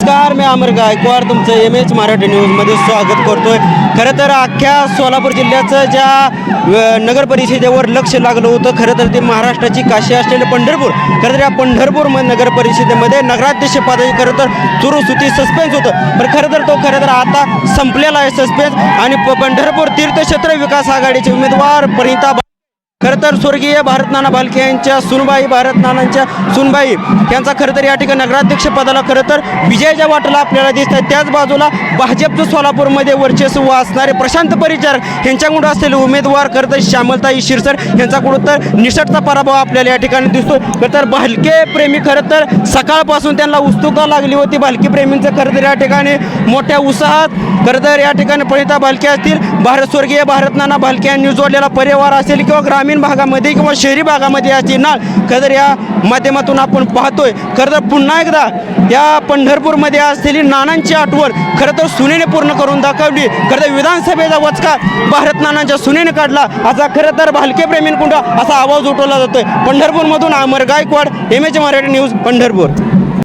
नमस्कार मी अमर गायकवाड. तुमचं M H Marathi न्यूजमध्ये स्वागत करतोय. खरं तर अख्ख्या सोलापूर जिल्ह्याचं ज्या नगर परिषदेवर लक्ष लागलं होतं खरं तर ते महाराष्ट्राची काशी असलेलं पंढरपूर. खरं तर या पंढरपूर नगर परिषदेमध्ये नगराध्यक्ष पदाची खरं तर चुरुसुती सस्पेन्स होतं. पण खरं तर तो खरं तर आता संपलेला आहे सस्पेन्स आणि पंढरपूर तीर्थक्षेत्र विकास आघाडीचे उमेदवार प्रणिता खरं तर स्वर्गीय भारतनाना भालके यांच्या सुनबाई भारतनानांच्या सुनबाई यांचा खरं तर या ठिकाणी नगराध्यक्ष पदाला खरं तर विजयाच्या वाटेला आपल्याला दिसत आहे त्याच बाजूला भाजपचं सोलापूरमध्ये वर्चस्व असणारे प्रशांत परिचार यांच्याकडून असलेले उमेदवार खरं तर श्यामलताई शिरसर यांच्याकडून तर निषटचा पराभव आपल्याला या ठिकाणी दिसतो खरं तर भालके प्रेमी खरं तर सकाळपासून त्यांना उत्सुकता लागली होती. भालके प्रेमींचं खरं तर या ठिकाणी मोठ्या उत्साहात खरं तर या ठिकाणी प्रणिता भालके असतील. भारत स्वर्गीय भारतनाना भालके यांनी जोडलेला परिवार असेल किंवा ग्रामीण ग्रामीण भागामध्ये किंवा शहरी भागामध्ये असतील ना खरं या माध्यमातून आपण पाहतोय. खरं तर पुन्हा एकदा या पंढरपूरमध्ये असलेली नानांची आठवण खरं तर सुनेने पूर्ण करून दाखवली. खरं तर विधानसभेचा वचका भारत नानांच्या सुनेने काढला. असा खरं तर भालके प्रेमींकुंड असा आवाज उठवला जातोय. पंढरपूरमधून Amar Gaikwad M H Marathi news Pandharpur.